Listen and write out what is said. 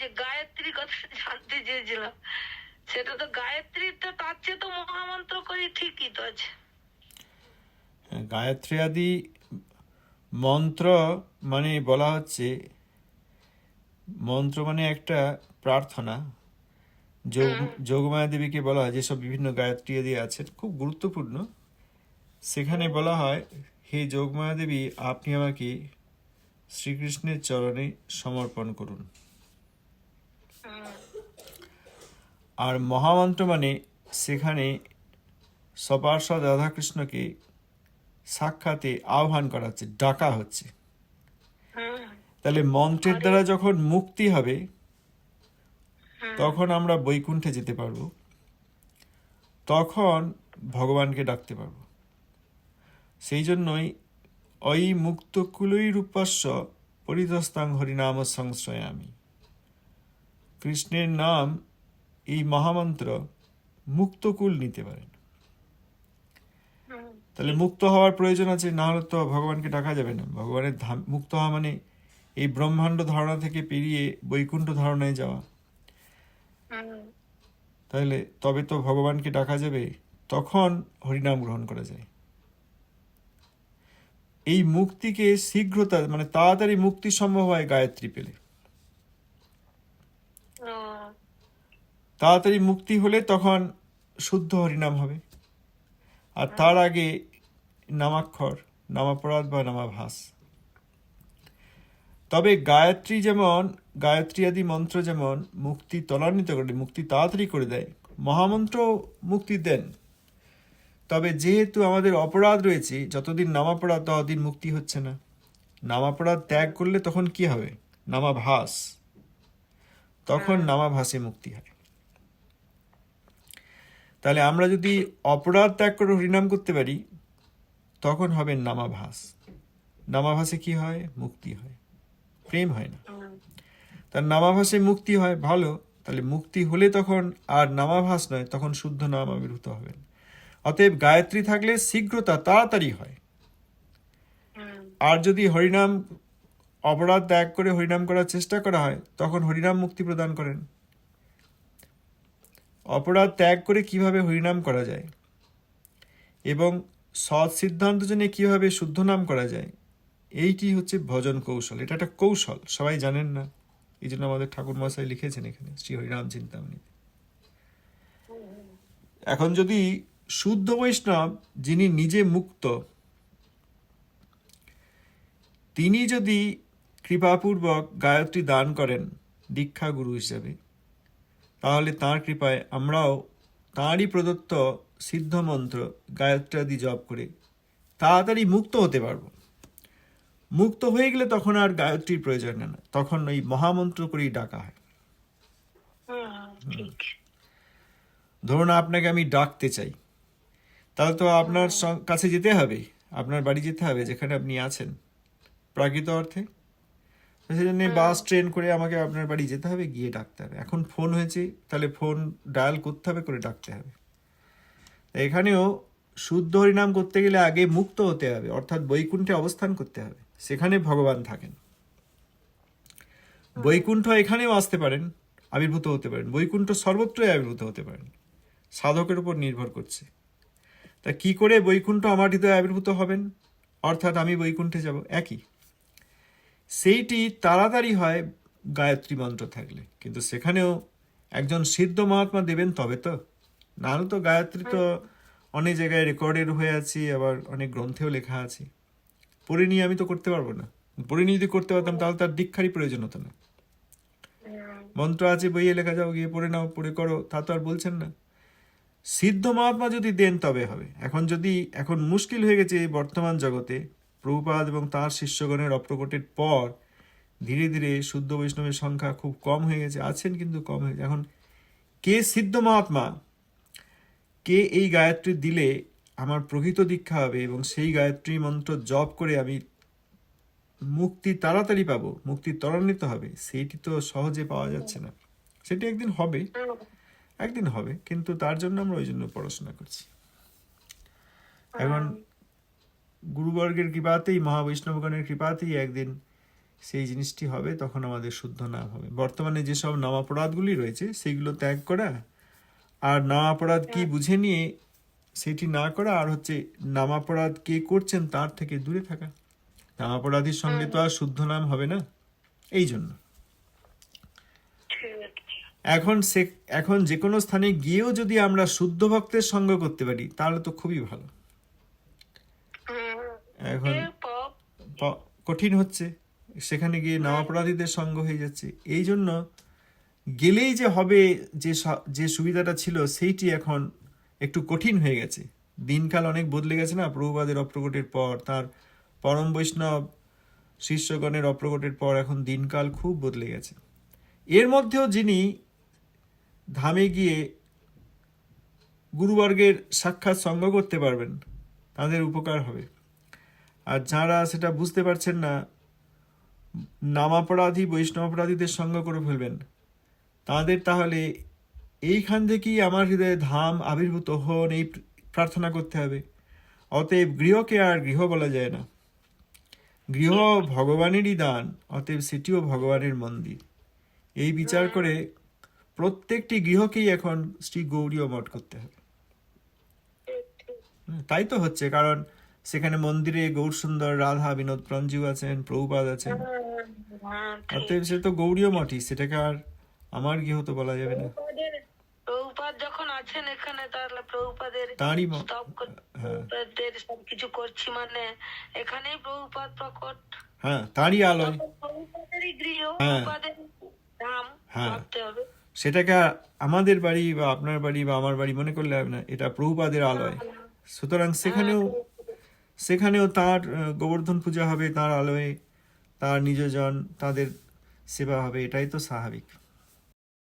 যে গায়ত্রী কথা জানতে চেয়েছিলাম। সেটা তো গায়ত্রীটা তার চেয়ে তো মহামন্ত্র করি ঠিকই তো আছে। গায়ত্রী আদি মন্ত্র মানে বলা হচ্ছে মন্ত্র মানে একটা প্রার্থনা। যোগ যোগমায়া দেবীকে বলা হয় যেসব বিভিন্ন গায়ত্রী আদি আছে খুব গুরুত্বপূর্ণ। সেখানে বলা হয় হে যোগমায়া দেবী আপনি আমাকে শ্রীকৃষ্ণের চরণে সমর্পণ করুন। আর মহামন্ত্র মানে সেখানে সপার্ষদ রাধাকৃষ্ণকে সাক্ষাতে আহ্বান করা হচ্ছে ডাকা হচ্ছে। তাহলে মন্ত্রের দ্বারা যখন মুক্তি হবে তখন আমরা বৈকুণ্ঠে যেতে পারব। তখন ভগবানকে ডাকতে পারব। সেই জন্যই অই মুক্ত কুলই রূপস্য পরিদস্তাং হরিনাম সংশ্রয় আমি কৃষ্ণের নাম এই মহামন্ত্র মুক্তকুল নিতে পারেন। তাহলে মুক্ত হওয়ার প্রয়োজন আছে, না হলে তো ভগবানকে ডাকা যাবে না। ভগবানের ধাম, মুক্ত হওয়া মানে এই ব্রহ্মাণ্ড ধারণা থেকে পেরিয়ে বৈকুণ্ঠ ধারণায় যাওয়া। তাহলে তবে তো ভগবানকে ডাকা যাবে, তখন হরিনাম গ্রহণ করা যায়। এই মুক্তিকে শীঘ্রতা মানে তাড়াতাড়ি মুক্তি সম্ভব হয় গায়ত্রী পেলে। তাড়াতাড়ি মুক্তি হলে তখন শুদ্ধ হরিনাম হবে। আর তার আগে নামাক্ষর নামাপরাধ বা নামাভাস। তবে গায়ত্রী যেমন গায়ত্রী আদি মন্ত্র যেমন মুক্তি ত্বরান্বিত করে মুক্তি তাড়াতাড়ি করে দেয় মহামন্ত্র মুক্তি দেন। তবে যেহেতু আমাদের অপরাধ রয়েছে যতদিন নামাপরাধ ততদিন মুক্তি হচ্ছে না। নামাপরাধ ত্যাগ করলে তখন কি হবে? নামাভাস। তখন নামাভাসে মুক্তি হয়। তাহলে আমরা যদি অপরাধ ত্যাগ করে হরিনাম করতে পারি, তখন হবে নামাভাস। নামাভাসে কি হয়? মুক্তি হয়। প্রেম হয় না। তার নামাভাসে মুক্তি হয়, ভালো। তাহলে মুক্তি হলে তখন আর নামাভাস নয়, তখন শুদ্ধ নাম আবির্ভূত হবেন অতএব গায়ত্রী থাকলে শীঘ্রতা তাড়াতাড়ি হয়। আর যদি হরিনাম, অপরাধ ত্যাগ করে হরিনাম করার চেষ্টা করা হয়, তখন হরিনাম মুক্তি প্রদান করেন। অপরাধ ত্যাগ করে কীভাবে হরিনাম করা যায়? এবং সৎ সিদ্ধান্ত জেনে কীভাবে শুদ্ধ নাম করা যায়? এইটি হচ্ছে ভজন কৌশল। এটা একটা কৌশল, সবাই জানেন না। এই জন্য আমাদের ঠাকুর মশাই লিখেছেন এখানে, শ্রী হরিনাম চিন্তামণি। এখন যদি শুদ্ধ বৈষ্ণব, যিনি নিজে মুক্ত, তিনি যদি কৃপাপূর্বক গায়ত্রী দান করেন দীক্ষা গুরু হিসেবে তাহলে তাঁর কৃপায় আমরাও তাঁরই প্রদত্ত সিদ্ধ মন্ত্র গায়ত্রাদি জপ করে তাড়াতাড়ি মুক্ত হতে পারব। মুক্ত হয়ে গেলে তখন আর গায়ত্রীর প্রয়োজন না তখন ওই মহামন্ত্র করেই ডাকা হয়। ধরুন আপনাকে আমি ডাকতে চাই। তাহলে তো আপনার কাছে যেতে হবে। আপনার বাড়ি যেতে হবে যেখানে আপনি আছেন। প্রাকৃত অর্থে? সেই জন্য বাস ট্রেন করে আমাকে আপনার বাড়ি যেতে হবে গিয়ে ডাকতে হবে। এখন ফোন হয়েছে তাহলে ফোন ডায়াল করতে হবে করে ডাকতে হবে। এখানেও শুদ্ধ হরিনাম করতে গেলে আগে মুক্ত হতে হবে অর্থাৎ বৈকুণ্ঠে অবস্থান করতে হবে। সেখানে ভগবান থাকেন। বৈকুণ্ঠ এখানেও আসতে পারেন আবির্ভূত হতে পারেন। বৈকুণ্ঠ সর্বত্রই আবির্ভূত হতে পারেন। সাধকের উপর নির্ভর করছে। তা কি করে বৈকুণ্ঠ আমার হৃদয়ে আবির্ভূত হবেন? অর্থাৎ আমি বৈকুণ্ঠে যাব একই? সেইটি তাড়াতাড়ি হয় গায়ত্রী মন্ত্র থাকলে। কিন্তু সেখানেও একজন সিদ্ধ মহাত্মা দেবেন তবে তো। নাহলে তো গায়ত্রী তো অনেক জায়গায় রেকর্ডের হয়ে আছে, আবার অনেক গ্রন্থেও লেখা আছে। পড়ে নিয়ে আমি তো করতে পারব না। পড়ে নিয়ে যদি করতে পারতাম, তাহলে তার দীক্ষারই প্রয়োজন হতো না। মন্ত্র আছে, বইয়ে লেখা যাও, গিয়ে পড়ে নাও, পড়ে করো, তা তো আর বলছেন না। সিদ্ধ মহাত্মা যদি দেন তবে হবে। এখন যদি, এখন মুশকিল হয়ে গেছে এই বর্তমান জগতে। প্রভুপাদ এবং তার শিষ্যগণের অপ্রকটের পর ধীরে ধীরে শুদ্ধ বৈষ্ণবের সংখ্যা খুব কম হয়ে গেছে, আছেন কিন্তু কম হয়ে এখন কে সিদ্ধ মহাত্মা? কে এই গায়ত্রী দিলে আমার প্রকৃত দীক্ষা হবে এবং সেই গায়ত্রী মন্ত্র জপ করে আমি মুক্তি তাড়াতাড়ি পাবো, মুক্তি ত্বরান্বিত হবে? সেইটি তো সহজে পাওয়া যাচ্ছে না। সেটি একদিন হবে একদিন হবে, কিন্তু তার জন্য আমরা ওই জন্য পড়াশোনা করছি। এখন গুরুবর্গের কৃপাতেই মহাবৈষ্ণবগণের কৃপাতেই একদিন সেই জিনিসটি হবে, তখন আমাদের শুদ্ধ নাম হবে। বর্তমানে যেসব নামাপরাধগুলি রয়েছে, সেগুলো ত্যাগ করা আর নামাপরাধ কি বুঝে নিয়ে সেটি না করা আর হচ্ছে নামাপরাধ কে করছেন তার থেকে দূরে থাকা। নামাপরাধীর সঙ্গে তো আর শুদ্ধ নাম হবে না, এই জন্য। এখন সে, এখন যে কোনো স্থানে গিয়েও যদি আমরা শুদ্ধ ভক্তের সঙ্গ করতে পারি, তাহলে তো খুবই ভালো। এখন কঠিন হচ্ছে। সেখানে গিয়ে নামাপরাধীদের সঙ্গ হয়ে যাচ্ছে। এই জন্য গেলেই যে হবে যে যে সুবিধাটা ছিল সেইটি এখন একটু কঠিন হয়ে গেছে। দিনকাল অনেক বদলে গেছে না? প্রভুপাদের অপ্রকটের পর তার পরম বৈষ্ণব শিষ্যগণের অপ্রকটের পর এখন দিনকাল খুব বদলে গেছে। এর মধ্যেও যিনি ধামে গিয়ে গুরুবর্গের সাক্ষাৎ সঙ্গ করতে পারবেন তাদের উপকার হবে। আর যারা সেটা বুঝতে পারছেন না নামাপরাধী বৈষ্ণবাপরাধীদের সঙ্গ করে ফেলবেন। তাদের তাহলে এইখান থেকেই আমার হৃদয়ে ধাম আবির্ভূত হন এই প্রার্থনা করতে হবে। অতএব গৃহকে আর গৃহ বলা যায় না। গৃহ ভগবানেরই দান অতএব সেটিও ভগবানের মন্দির। এই বিচার করে প্রত্যেকটি গৃহকেই এখন শ্রী গৌরীয় মঠ করতে হবে। তাই তো হচ্ছে কারণ সেখানে মন্দিরে গৌর সুন্দর রাধা বিনোদ প্রাঞ্জু আছেন প্রভুপাদ আছেন। হ্যাঁ, অতএব সে তো গৌরীয় মঠই সেটাকে আর আমার গৃহ তো বলা যাবে না। প্রভুপাদ যখন আছেন এখানে তাহলে প্রভুপাদের তাঁরই ম- স্তব করছি হ্যাঁ। প্রভুপাদের সবকিছু করছি মানে এখানেই প্রভুপাদ প্রকট। হ্যাঁ তাঁরই আলোয় প্রভুপাদেরই গৃহ। প্রভুপাদের ধাম। ভাবতে হবে। সেটাকে আমাদের বাড়ি বা আপনার বাড়ি বা আমার বাড়ি মনে করলে হবে না এটা প্রভুপাদের আলয়। সুতরাং সেখানেও সেখানেও তার গোবর্ধন পূজা হবে, তার আলোয় তার নিজজন তাদের সেবা হবে, এটাই তো স্বাভাবিক।